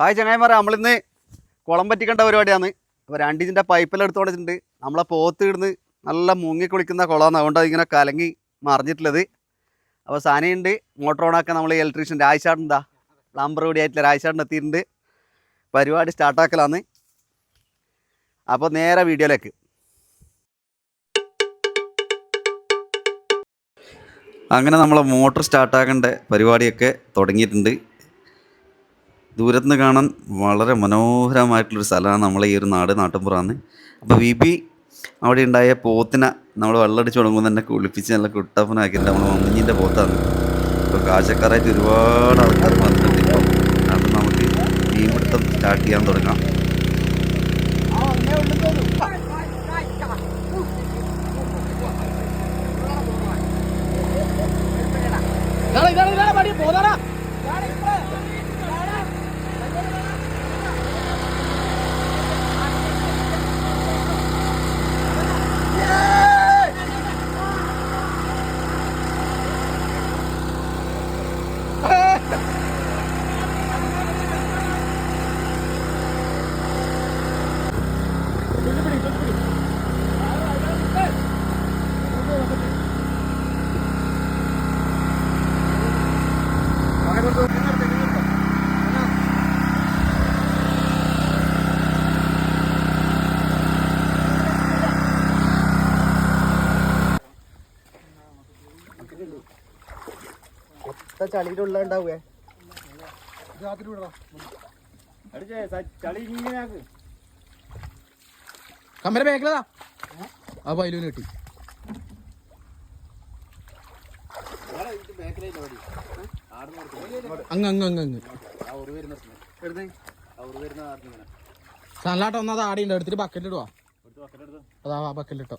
Hi ചങ്ങായിമാരെ നമ്മളിന്ന് കുളം പറ്റിക്കേണ്ട പരിപാടിയാണ്. അപ്പോൾ രണ്ടിഞ്ചിന്റെ എടുത്തു കൊടുത്തിട്ടുണ്ട് നമ്മളെ പോത്ത് ഇടുന്ന് നല്ല മുങ്ങി കുളിക്കുന്ന കുളമാണ്. അതുകൊണ്ട് അതിങ്ങനെ കലങ്ങി മറിഞ്ഞിട്ടുള്ളത്. അപ്പോൾ സാനയുണ്ട് മോട്ടോർ ഓണാക്കാൻ നമ്മൾ ഇലക്ട്രീഷ്യൻ രായ്ചാടുണ്ടാ പ്ലംബർ കൂടി ആയിട്ടില്ല രായ്ചാടിന് എത്തിയിട്ടുണ്ട്. പരിപാടി സ്റ്റാർട്ടാക്കലാന്ന് അപ്പോൾ നേരെ വീഡിയോയിലേക്ക്. അങ്ങനെ നമ്മളെ മോട്ടർ സ്റ്റാർട്ടാക്കേണ്ട പരിപാടിയൊക്കെ തുടങ്ങിയിട്ടുണ്ട്. ദൂരത്തുനിന്ന് കാണാൻ വളരെ മനോഹരമായിട്ടുള്ളൊരു സ്ഥലമാണ് നമ്മളെ ഈ ഒരു നാട് നാട്ടിൻപുറമാണ് അപ്പോൾ വി ബി അവിടെ ഉണ്ടായ പോത്തിനെ നമ്മൾ വെള്ളമടിച്ച് തുടങ്ങുമ്പോൾ തന്നെ കുളിപ്പിച്ച് നല്ല കുട്ടപ്പനാക്കിയിട്ട് നമ്മൾ മമ്മിഞ്ഞിന്റെ പോത്താണ്. ഇപ്പോൾ കാഴ്ചക്കാരായിട്ട് ഒരുപാട് ആൾക്കാർ വന്നിട്ടുണ്ട്. ഇപ്പോൾ അപ്പം നമുക്ക് മീൻപിടുത്തം സ്റ്റാർട്ട് ചെയ്യാൻ തുടങ്ങാം. ചളിയിലുള്ള ഉണ്ടാവുക കമ്മര ബാക്കിലതാ. ആ പൈലൂന് കിട്ടി. അങ്ങ് അങ്ങ് അങ്ങ് അങ്ങ്. സൺലാട്ട് ഒന്നത് ആടി ഉണ്ട് എടുത്തിട്ട് ബക്കറ്റിൽ ഇടുവാ. അതാ ആ ബക്കറ്റിൽ ഇട്ടോ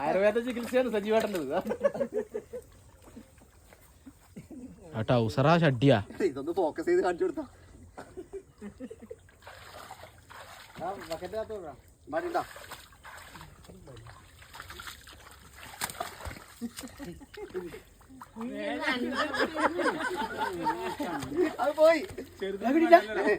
ആയുർവേദ ചികിത്സയാണ് സജീവേട്ടന്റെത് ടൗസറാ ഷഡ്ഡിയാ. ഇതൊന്ന് ഫോക്കസ് ചെയ്ത് കാണിച്ചു കൊടുത്താ. അത് പോയി. കുമാരി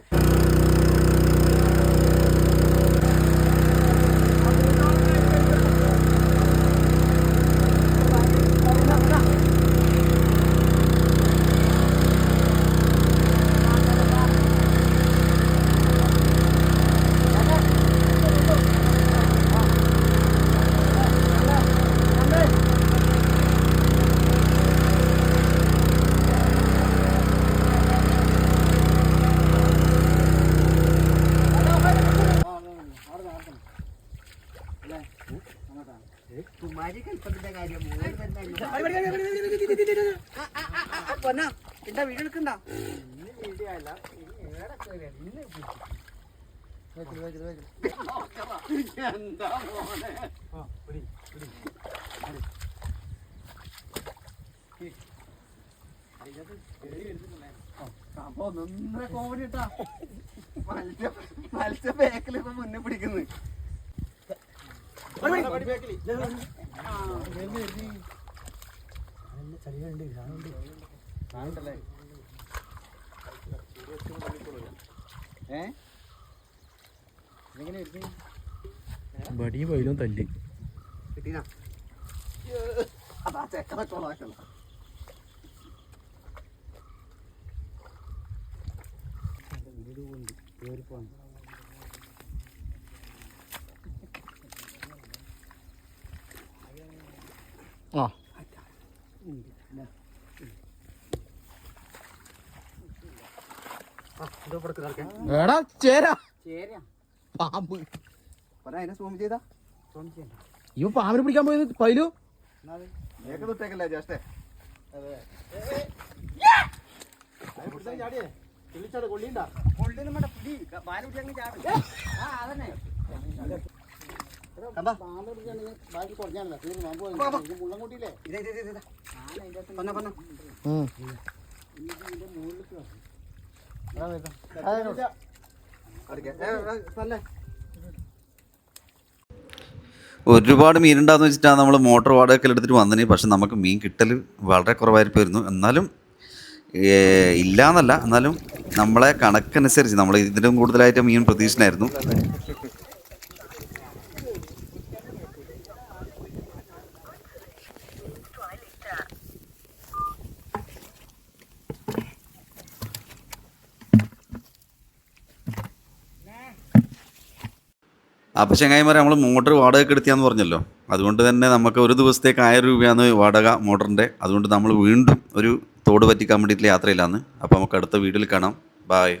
കാര്യം. എന്താ വീഡിയോ എടുക്കണ്ട എന്താ മോനെ? അപ്പൊ കോമഡി ഇട്ടാ. മത്സ്യ മത്സ്യ ബേക്കിൽ ഇപ്പൊ മുന്നേ പിടിക്കുന്നു. ഏ എങ്ങനെ ബടി പോയിലും തല്ലി കിട്ടീനാ അതാ ചെക്കനെ കൊളാക്കല ആ എടാ ചേരാ. പാമ്പ്. ഇവ പാമ്പിനെ പിടിക്കാൻ പോയത് പൈലു? തൊട്ടേക്കല്ലേ ജാസ്റ്റേ കണ്ടാ ഇതേ ഇതേ ഇതാ ഇതാ പന്ന ഒരുപാട് മീനുണ്ടാന്ന് വെച്ചിട്ടാണ് നമ്മൾ മോട്ടോർ വാടകയൊക്കെ എടുത്തിട്ട് വന്നതിന് പക്ഷെ നമുക്ക് മീൻ കിട്ടൽ വളരെ കുറവായിരിക്കുമായിരുന്നു. എന്നാലും ഇല്ല എന്നല്ല എന്നാലും നമ്മളെ കണക്കനുസരിച്ച് നമ്മൾ ഇതിലും കൂടുതലായിട്ട് മീൻ പ്രതീക്ഷിച്ചിനായിരുന്നു അപ്പോൾ ചങ്ങായിമാരെ നമ്മൾ മോട്ടർ വാടകയ്ക്ക് എടുത്തിയാന്ന് പറഞ്ഞല്ലോ. അതുകൊണ്ട് തന്നെ നമുക്ക് ഒരു ദിവസത്തേക്ക് ആയിരം രൂപയാണ് വാടക മോട്ടറിന്റെ അതുകൊണ്ട് നമ്മൾ വീണ്ടും ഒരു തോട് പറ്റിക്കാൻ വേണ്ടിയിട്ടുള്ള യാത്രയിലാണ്. അപ്പോൾ നമുക്ക് അടുത്ത വീട്ടിൽ കാണാം. ബായ്